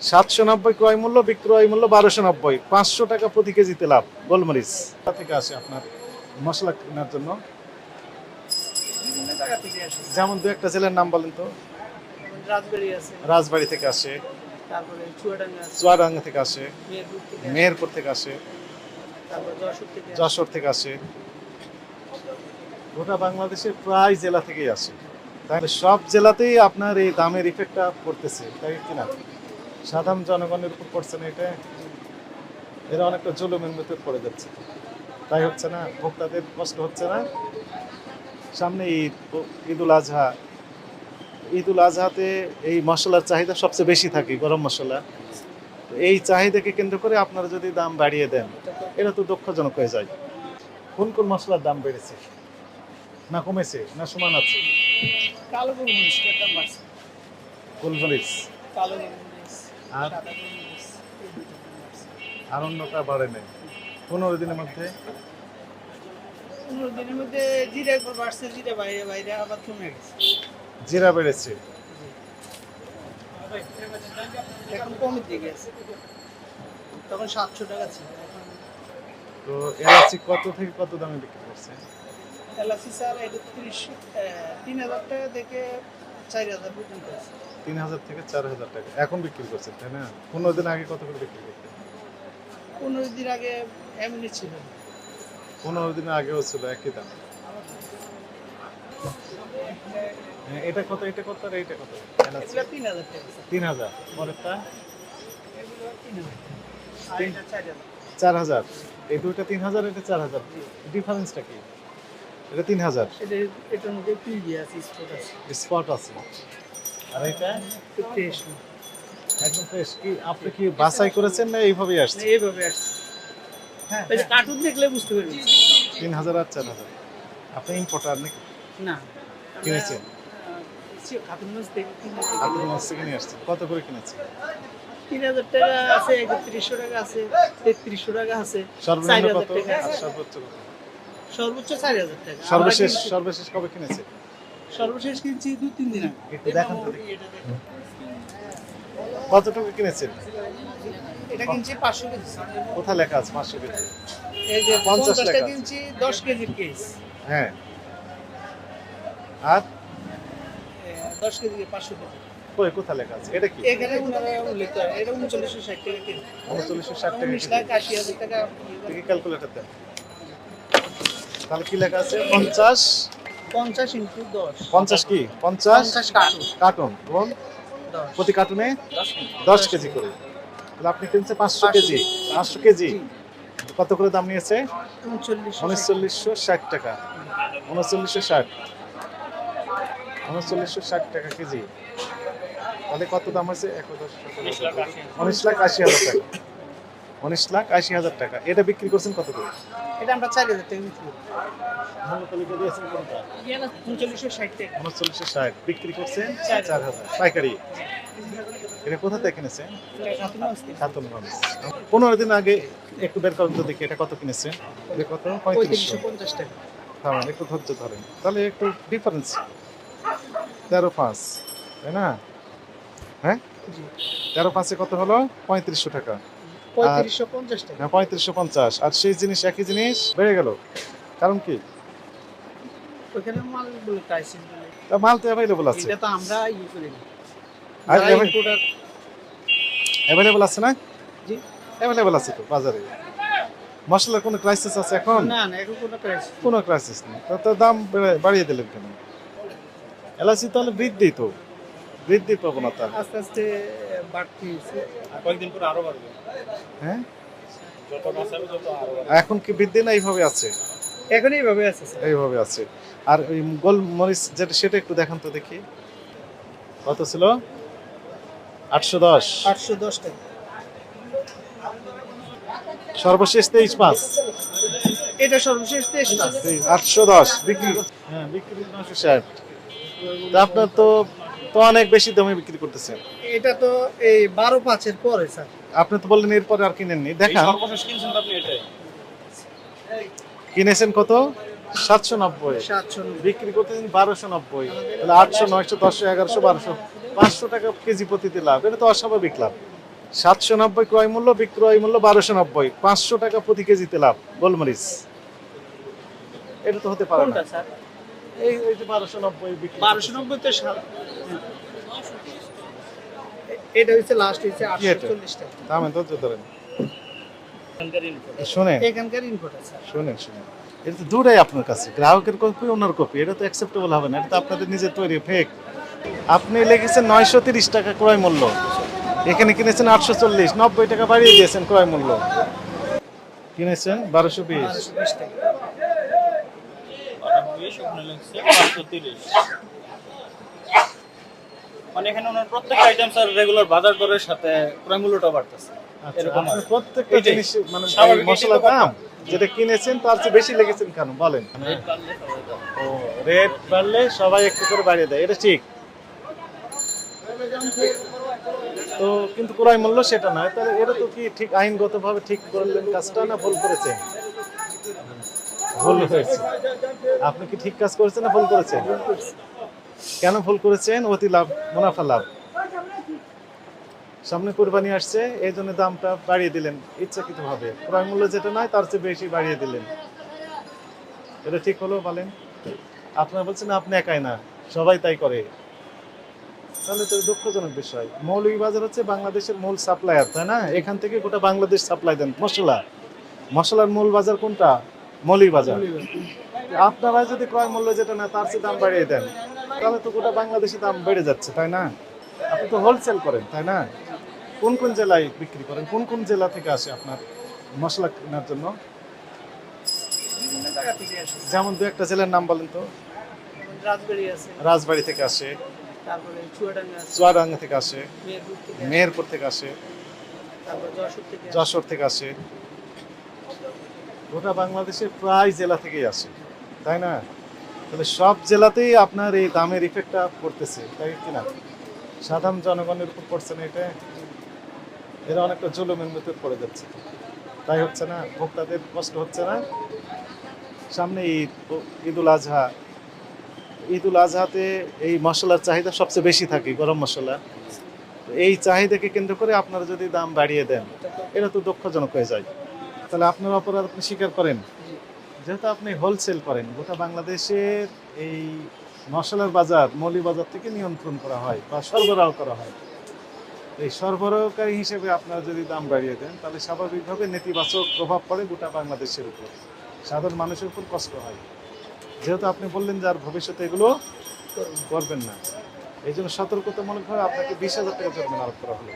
সাতশো নব্বই ক্রয় মূল্য বিক্রয় মূল্য বারোশো নব্বই। পাঁচশো টাকা প্রতি কেজিতে লাভ। গোলমরিচ। থেকে আসে আপনার মশলা কেনার জন্য? যেমন দু একটা জেলার নাম বলেন তো। রাজবাড়ি থেকে আসে। চুয়াডাঙ্গা থেকে আসে। মেহেরপুর থেকে আসে। যশোর থেকে আসে। গোটা বাংলাদেশের প্রায় জেলা থেকেই আসে। তাহলে সব জেলাতেই আপনার এই দামের ইফেক্টটা পড়তেছে তাই কিনা সাধারণ জনগণের উপর পড়ছে না এটা। এরা অনেকটা জুলুমের মধ্যে পড়ে যাচ্ছে। তাই হচ্ছে না ভোক্তাদের কষ্ট হচ্ছে না। সামনে ঈদ ঈদুল আজহা। ঈদুল আজহাতে এই মশলার চাহিদা সবচেয়ে বেশি থাকে গরম মশলা। এই চাহিদাকে কেন্দ্র করে আপনারা যদি দাম বাড়িয়ে দেন এটা তো দুঃখজনক হয়ে যায়। কোন কোন মশলার দাম বেড়েছে? না কমেছে না সমান আছে? কালো গোলমরিচ। আর? অন্যটা বাড়ে নাই। পনেরো দিনের মধ্যে? পনেরো দিনের মধ্যে জিরা একবার বাড়ছে জিরা বাইরে বাইরে আবার কমে গেছে। জিরা বেড়েছে। এখন তখন সাতশো টাকা ছিল। তো এলাচি কত থেকে কত দামে বিক্রি করছে এলাচি স্যার এটা তিরিশ তিন হাজার টাকা থেকে তিন হাজার থেকে চার হাজার টাকা। এখন বিক্রি করছে তাই না? পনেরো দিন আগে কত করে বিক্রি করতে পনেরো দিন আগে এমনি ছিল। পনেরো দিন আগেও ছিল একই দাম। হ্যাঁ, এটা কত এটা কত আর এটা কত? তিন হাজার তিন হাজার। পরেরটা? চার হাজার। এই দুইটা তিন হাজার এটা চার হাজার। ডিফারেন্সটা কি? এটা তিন হাজার এটা এটার মধ্যে আছে স্পট আছে। স্পট আছে। আর এটা? ফ্রেশ একদম ফ্রেশ কি আপনি কি বাছাই করেছেন না এইভাবেই আসছে? এইভাবে আসছে। হ্যাঁ ওই যে কার্টুন দেখলে বুঝতে পারবি তিন হাজার আর চার হাজার আপনি ইম্পোর্টার নাকি? না। কিনেছেন? কার্টুন মাছ তিন মাছ থেকে নিয়ে আসছেন কত করে কিনেছেন তিন হাজার টাকা আছে একত্রিশশো টাকা আছে তেত্রিশশো টাকা আছে টাকা। সর্বোচ্চ কত? সর্বোচ্চ চার হাজার টাকা। সর্বশেষ সর্বশেষ কবে কিনেছে সর্বশেষ কিনছি দু তিন দিন আগে। একটু দেখান তো। কতটুকু কিনেছেন? এটা কিনছি পাঁচশো কেজি। কোথায় লেখা আছে পাঁচশো কেজি? এই যে 50 পঞ্চাশটা টাকা। কিনছি দশ কেজির কেস হ্যাঁ। আর? দশ কেজি পাঁচশো কেজি। কই লেখা আছে? এটা কি? এখানে উল্লেখ করে এটা উনচল্লিশশো ষাট টাকা কেজি। উনচল্লিশশো ষাট টাকা লাখ আশি হাজার টাকা। ক্যালকুলেটর দেন তাহলে কি লেখা আছে? পঞ্চাশ? পঞ্চাশ ইন্টু দশ। পঞ্চাশ কি? পঞ্চাশ? কার্টুন। কার্টন। এবং প্রতি কার্টুনে দশ কেজি। করে। তাহলে আপনি কিনছে পাঁচশো কেজি। পাঁচশো কেজি। কত করে দাম নিয়েছে? উনচল্লিশশো ষাট। টাকা। উনচল্লিশশো ষাট। উনচল্লিশশো ষাট টাকা কেজি। তাহলে কত দাম হয়েছে? এক উনিশ লাখ আশি হাজার টাকা। উনিশ লাখ আশি হাজার টাকা। এটা বিক্রি করছেন কত করে? এটা আমরা চার হাজার টাকা বিক্রি করি। মূল্য তালিকা দিয়েছেন কোনটা? উনচল্লিশশো ষাট টাকা। উনচল্লিশশো ষাট। বিক্রি করছেন চার হাজার। পাইকারি। এটা কোথা থেকে কিনেছেন। খাতুনগঞ্জ পনেরো দিন আগে একটু বের করেন তো দেখি এটা কত কিনেছে এটা কত? পঁয়ত্রিশশো। পঞ্চাশ টাকা। হ্যাঁ একটু ধৈর্য ধরেন। তাহলে একটু ডিফারেন্স তেরো পাঁচ। তাই না? হ্যাঁ? তেরো পাঁচে কত হলো? পঁয়ত্রিশশো টাকা। পঁয়ত্রিশশো পঞ্চাশ আর সেই জিনিস একই জিনিস বেড়ে গেল। কারণ কি? মাল তো অ্যাভেলেবল আছে। এটা তো আমরা ইয়ে করি না আর অ্যাভেলেবল আছে না? জি। অ্যাভেলেবল আছে তো বাজারে। মশলার কোনো ক্রাইসিস আছে এখন? না না এখন কোনো ক্রাইসিস কোনো ক্রাইসিস নেই। তো দাম বাড়িয়ে দিলেন কেন? এলাচি তাহলে বৃদ্ধি তো। বৃদ্ধি প্রবণতা আস্তে আস্তে বাড়তি কয়েকদিন পরে আরও বাড়বে। হ্যাঁ? এখন কি বৃদ্ধি না এইভাবে আছে? এখন এইভাবে আছে এইভাবে আছে। আর ওই গোল মরিচ যেটা সেটা একটু দেখান তো দেখি। কত ছিল? আটশো দশ। আটশো দশ টাকা। সর্বশেষ তেইশ পাঁচ এটা সর্বশেষ তেইশ টাকা আটশো দশ বিক্রি। হ্যাঁ বিক্রি নশো ষাট। আপনার তো তো অনেক বেশি দামে বিক্রি করতেছেন এটা তো এই বারো পাঁচের পরে স্যার। আপনি তো বললেন এরপরে আর কিনেননি। এই দেখান। সর্বশেষ কিনছেন আপনি এটাই। কিনেছেন কত? সাতশো নব্বই। বিক্রি করতেছেন বারোশো নব্বই। তাহলে আটশো নয়শো দশশো এগারোশো বারোশো। পাঁচশো টাকা কেজি প্রতিতে লাভ। এটা তো অস্বাভাবিক লাভ। সাতশো নব্বই ক্রয় মূল্য বিক্রয় মূল্য বারোশো নব্বই। পাঁচশো টাকা প্রতি কেজিতে লাভ। গোলমরিচ। এটা তো হতে পারে না। স্যার? এই এই যে বারোশো নব্বই বিক্রি বারোশো নব্বই তো সাত এটা হচ্ছে লাস্ট হচ্ছে আটশো চল্লিশ টাকা দামে ধৈর্য ধরেন শোনেন। এখানকার ইনফোটা স্যার। শোনেন শোনেন। এটা তো দুটাই আপনার কাছে। গ্রাহকের কপি ওনার কপি এটা তো অ্যাকসেপ্টেবল হবে না। এটা তো আপনাদের নিজের তৈরি ফেক আপনি লিখেছেন নয়শো তিরিশ টাকা ক্রয় মূল্য। এখানে কিনেছেন আটশো চল্লিশ। নব্বই টাকা বাড়িয়ে দিয়েছেন ক্রয় মূল্য। কিনেছেন বারোশো বিশ। বারোশো বিশ টাকা। বাটা ওখানে লিখছে 530 মানে এখানে ওনার প্রত্যেকটা আইটেম স্যার রেগুলার বাজার দরের সাথে ক্রয় মূল্যটা বাড়তেছে এরকম আপনি আর কি। প্রত্যেকটা জিনিস মানে মশলার দাম যেটা কিনেছেন তার চেয়ে বেশি লেগেছেন কেন? বলেন। রেট বাড়লে সবাই ও রেট বাড়লে সবাই একটু করে বাড়িয়ে দেয় এটা ঠিক। তো কিন্তু ক্রয় মূল্য সেটা নয় তাহলে এটা তো কি ঠিক আইনগতভাবে ঠিক করলেন কাজটা না ভুল করেছেন? ভুল হয়েছে। আপনি কি ঠিক কাজ করেছেন না ভুল করেছেন? কেন ভুল করেছেন? অতি লাভ, মুনাফা লাভ। সামনে কোরবানি আসছে, এই জন্য দামটা বাড়িয়ে দিলেন ইচ্ছাকৃত ভাবে ক্রয় মূল্য যেটা নয় তার চেয়ে বেশি বাড়িয়ে দিলেন। এটা ঠিক হলো বলেন? আপনারা বলছেন, আপনি একাই না, সবাই তাই করে। তাহলে তো দুঃখজনক বিষয়। মৌলভীবাজার হচ্ছে বাংলাদেশের মূল সাপ্লায়ার, তাই না? এখান থেকে গোটা বাংলাদেশ সাপ্লাই দেন। মশলা। মশলার মূল বাজার কোনটা? মৌলভীবাজার আপনারা যদি ক্রয় মূল্য যেটা না তার চেয়ে দাম বাড়িয়ে দেন তাহলে তো গোটা বাংলাদেশে দাম বেড়ে যাচ্ছে তাই না? আপনি তো হোলসেল করেন তাই না? কোন কোন জেলায় বিক্রি করেন? কোন কোন জেলা থেকে আসে আপনার মশলা কেনার জন্য? বিভিন্ন জায়গা থেকে আসে যেমন দু একটা জেলার নাম বলেন তো। রাজবাড়ি থেকে আসে। তারপরে চুয়াডাঙ্গা থেকে আসে। মেহেরপুর থেকে আসে, মেহেরপুর থেকে আসে। তারপর যশোর থেকে আসে। গোটা বাংলাদেশের প্রায় জেলা থেকেই আসে, তাই না? তাহলে সব জেলাতেই আপনার এই দামের ইফেক্টটা পড়তেছে, তাই কি না? সাধারণ জনগণের উপর পড়ছে না এটা? এরা অনেকটা জুলুমের মধ্যে পড়ে যাচ্ছে। তাই হচ্ছে না? ভোক্তাদের কষ্ট হচ্ছে না? সামনে ঈদ ঈদুল আজহা। ঈদুল আজহাতে এই মশলার চাহিদা সবচেয়ে বেশি থাকে, গরম মশলা। এই চাহিদাকে কেন্দ্র করে আপনারা যদি দাম বাড়িয়ে দেন, এটা তো দুঃখজনক হয়ে যায়। তাহলে আপনার অপরাধ আপনি স্বীকার করেন। যেহেতু আপনি হোলসেল করেন গোটা বাংলাদেশের এই মশলার বাজার মৌলি বাজার থেকে নিয়ন্ত্রণ করা হয় বা সরবরাহ করা হয়। এই সরবরাহকারী হিসেবে আপনারা যদি দাম বাড়িয়ে দেন তাহলে স্বাভাবিকভাবে নেতিবাচক প্রভাব পড়ে গোটা বাংলাদেশের উপর। সাধারণ মানুষের উপর কষ্ট হয়। যেহেতু আপনি বললেন যে আর ভবিষ্যতে এগুলো করবেন না। এই জন্য সতর্কতামূলকভাবে আপনাকে বিশ হাজার টাকা জরিমানা আরোপ করা হলো।